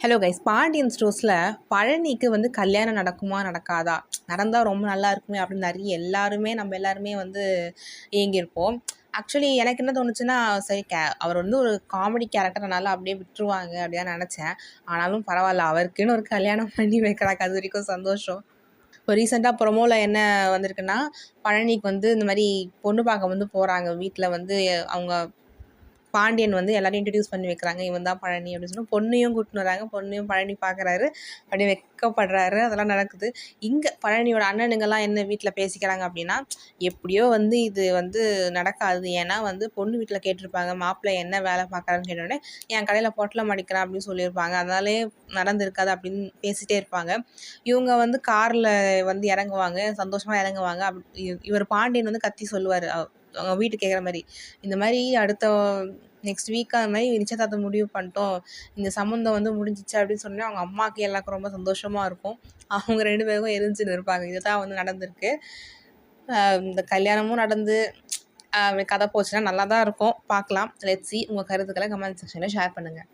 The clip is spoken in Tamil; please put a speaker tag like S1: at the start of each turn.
S1: ஹலோ கைஸ் பாண்டியன் ஸ்டோர்ஸில் பழனிக்கு வந்து கல்யாணம் நடக்குமா நடக்காதா? நடந்தால் ரொம்ப நல்லா இருக்குமே அப்படின்னு நிறைய எல்லாருமே நம்ம எல்லாருமே வந்து ஏங்கியிருப்போம். ஆக்சுவலி எனக்கு என்ன தோணுச்சுன்னா சரி கே அவர் வந்து ஒரு காமெடி கேரக்டர்னால அப்படியே விட்டுருவாங்க அப்படின்னு நினச்சேன். ஆனாலும் பரவாயில்ல அவருக்குன்னு ஒரு கல்யாணம் பண்ணி வைக்கிறாங்க. அது வரைக்கும் சந்தோஷம். இப்போ ரீசெண்டாக ப்ரொமோவில் என்ன வந்திருக்குன்னா பழனிக்கு வந்து இந்த மாதிரி பொண்ணு பார்க்க வந்து போகிறாங்க வீட்டில் வந்து அவங்க பாண்டியன் வந்து எல்லாரும் இன்ட்ரடியூஸ் பண்ணி வைக்கிறாங்க. இவன் தான் பழனி அப்படின்னு சொல்லி பொண்ணையும் கூட்டின்னு வராங்க. பொண்ணையும் பழனி பார்க்குறாரு. அப்படியே வெக்கப்படுறாரு. அதெல்லாம் நடக்குது. இங்கே பழனியோட அண்ணனுங்கெல்லாம் என்ன வீட்டில் பேசிக்கிறாங்க அப்படின்னா எப்படியோ வந்து இது வந்து நடக்காது. ஏன்னா வந்து பொண்ணு வீட்டில் கேட்டிருப்பாங்க. மாப்பிள்ளை என்ன வேலை பார்க்குறான்னு கேட்டோடனே என் கடையில் பொட்டலை மடிக்கிறான் அப்படின்னு சொல்லியிருப்பாங்க. அதனாலே நடந்திருக்காது அப்படின்னு பேசிகிட்டே இருப்பாங்க. இவங்க வந்து காரில் வந்து இறங்குவாங்க. சந்தோஷமாக இறங்குவாங்க. அப் இவர் பாண்டியன் வந்து கத்தி சொல்லுவார். அவங்க வீட்டு கேட்குற மாதிரி. இந்த மாதிரி அடுத்த நெக்ஸ்ட் வீக்காக அந்த மாதிரி நிச்சயதார்த்தம் முடிவு பண்ணிட்டோம். இந்த சம்மந்தம் வந்து முடிஞ்சிச்சு அப்படின்னு சொன்னே அவங்க அம்மாவுக்கு எல்லாருக்கும் ரொம்ப சந்தோஷமாக இருக்கும். அவங்க ரெண்டு பேருக்கும் எரிஞ்சுன்னு இருப்பாங்க. இதுதான் வந்து நடந்திருக்கு. இந்த கல்யாணமும் நடந்து கதை போச்சுன்னா நல்லா தான் இருக்கும். பார்க்கலாம். லெட்ஸி உங்கள் கருத்துக்களை கமெண்ட் செக்ஷனில் ஷேர் பண்ணுங்கள்